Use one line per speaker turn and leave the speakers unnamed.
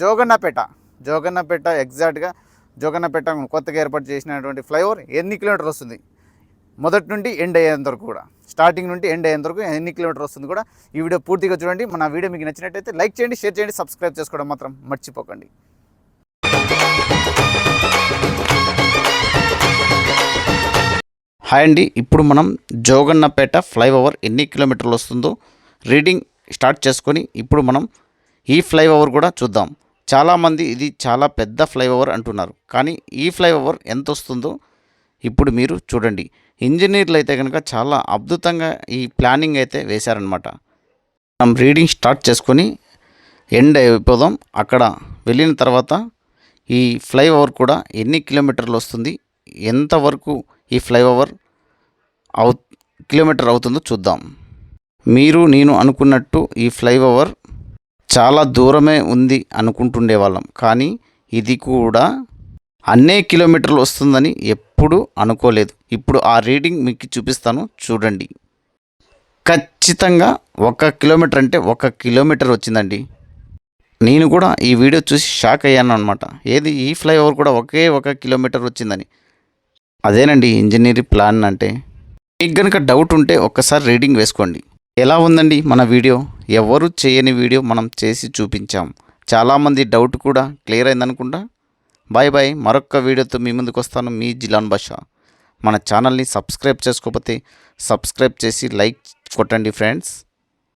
జోగన్నపేట జోగన్నపేట ఎగ్జాక్ట్గా జోగన్నపేట కొత్తగా ఏర్పాటు చేసినటువంటి ఫ్లైఓవర్ ఎన్ని కిలోమీటర్లు వస్తుంది మొదటి నుండి ఎండ్ అయ్యేంత వరకు కూడా స్టార్టింగ్ నుండి ఎండ్ అయ్యేంత వరకు ఎన్ని కిలోమీటర్ వస్తుంది కూడా ఈ వీడియో పూర్తిగా చూడండి మన వీడియో మీకు నచ్చినట్టయితే లైక్ చేయండి షేర్ చేయండి సబ్స్క్రైబ్ చేసుకోవడం మాత్రం మర్చిపోకండి
హాయ్ అండి ఇప్పుడు మనం జోగన్నపేట ఫ్లైఓవర్ ఎన్ని కిలోమీటర్లు వస్తుందో రీడింగ్ స్టార్ట్ చేసుకొని ఇప్పుడు మనం ఈ ఫ్లైఓవర్ కూడా చూద్దాం చాలామంది ఇది చాలా పెద్ద ఫ్లైఓవర్ అంటున్నారు కానీ ఈ ఫ్లైఓవర్ ఎంత వస్తుందో ఇప్పుడు మీరు చూడండి ఇంజనీర్లు అయితే కనుక చాలా అద్భుతంగా ఈ ప్లానింగ్ అయితే వేశారనమాట మనం రీడింగ్ స్టార్ట్ చేసుకొని ఎండ్ అయిపోదాం అక్కడ వెళ్ళిన తర్వాత ఈ ఫ్లైఓవర్ కూడా ఎన్ని కిలోమీటర్లు వస్తుంది ఎంతవరకు ఈ ఫ్లైఓవర్ అవు కిలోమీటర్ అవుతుందో చూద్దాం మీరు నేను అనుకున్నట్టు ఈ ఫ్లైఓవర్ చాలా దూరమే ఉంది అనుకుంటుండే వాళ్ళం కానీ ఇది కూడా అన్నే కిలోమీటర్లు వస్తుందని ఎప్పుడు అనుకోలేదు ఇప్పుడు ఆ రీడింగ్ మీకు చూపిస్తాను చూడండి ఖచ్చితంగా ఒక కిలోమీటర్ అంటే ఒక కిలోమీటర్ వచ్చిందండి నేను కూడా ఈ వీడియో చూసి షాక్ అయ్యాను అనమాట ఏది ఈ ఫ్లైఓవర్ కూడా ఒకే ఒక కిలోమీటర్ వచ్చిందని అదేనండి ఇంజనీరింగ్ ప్లాన్ అంటే మీకు కనుక డౌట్ ఉంటే ఒక్కసారి రీడింగ్ వేసుకోండి ఎలా ఉందండి మన వీడియో ఎవరు చేయని వీడియో మనం చేసి చూపించాం చాలామంది డౌట్ కూడా క్లియర్ అయిందనుకుంటా బాయ్ బాయ్ మరొక వీడియోతో మీ ముందుకు వస్తాను మీ జిలాన్ భాష మన ఛానల్ని సబ్స్క్రైబ్ చేసుకోకపోతే సబ్స్క్రైబ్ చేసి లైక్ కొట్టండి ఫ్రెండ్స్